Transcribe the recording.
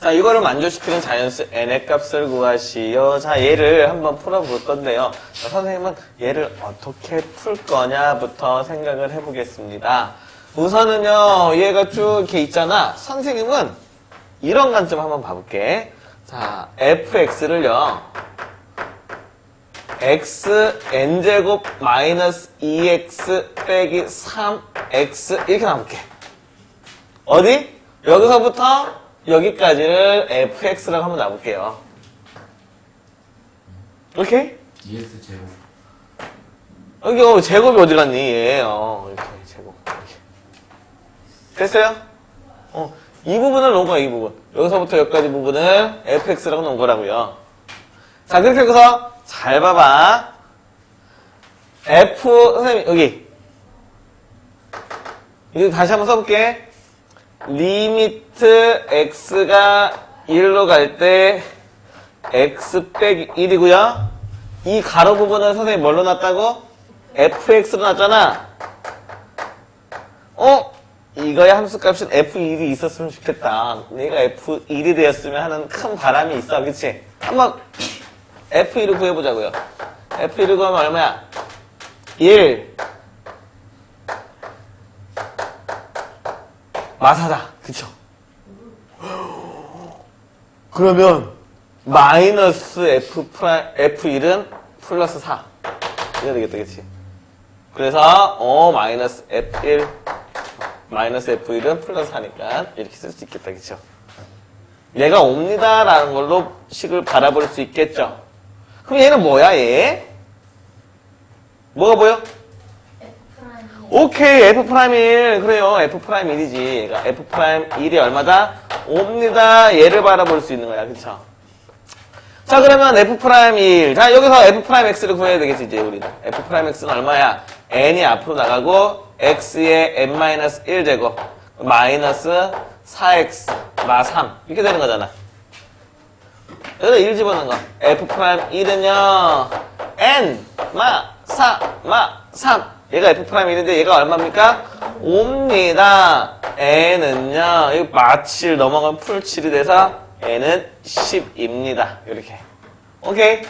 자, 이거를 만족시키는 자연수 n의 값을 구하시오. 자, 얘를 한번 풀어볼 건데요. 자, 선생님은 얘를 어떻게 풀 거냐부터 생각을 해보겠습니다. 우선은요, 얘가 쭉 이렇게 있잖아. 선생님은 이런 관점 한번 봐볼게. 자, fx를요. x n제곱 마이너스 2x 빼기 3x 이렇게 나올게. 어디? 여기서부터 여기까지를 fx라고 한번 놔볼게요. 오케이? EX 제곱 여기 어, 제곱이 어디 갔니? 얘. 어, 이렇게 제곱. 이렇게. 됐어요? 어, 이 부분을 놓은 거야, 이 부분. 여기서부터 여기까지 부분을 fx라고 놓은 거라고요. 자, 그렇게 해서 잘 봐봐. f, 선생님, 여기. 이거 다시 한번 써볼게. 리미트 x가 1로 갈 때 x 빼기 1이고요. 이 가로 부분은 선생님 뭘로 놨다고? fx로 놨잖아. 어? 이거의 함수값인 f1이 있었으면 좋겠다. 얘가 f1이 되었으면 하는 큰 바람이 있어. 그치? 한번 f1을 구해보자고요. f1을 구하면 얼마야? 1. 마사다. 그쵸? 그러면 마이너스 f 프라임 f1은 플러스 4 이래야 되겠다 그치 그래서 어 마이너스 f1 마이너스 f1은 플러스 4니까 이렇게 쓸 수 있겠다 그쵸 얘가 옵니다 라는 걸로 식을 바라볼 수 있겠죠 그럼 얘는 뭐야 얘 뭐가 보여? 오케이 f 프라임 1 그래요 f 프라임 1이지 얘가 f 프라임 1이 얼마다? 옵니다 얘를 바라볼 수 있는 거야 그쵸 자 그러면 f 프라임 1. 자 여기서 f 프라임 x를 구해야 되겠지 이제 우리는. f 프라임 x는 얼마야? n이 앞으로 나가고 x의 n 마이너스 1 제곱 마이너스 4x 마 3. 이렇게 되는 거잖아. 여기다 1 집어넣은 거. f 프라임 1은요 n 마 4, 마 3. 얘가 f 프라임 1인데 얘가 얼마입니까? 옵니다. n은요 이 마7 넘어가면 풀 7이 돼서 n은 10입니다. 이렇게. 오케이.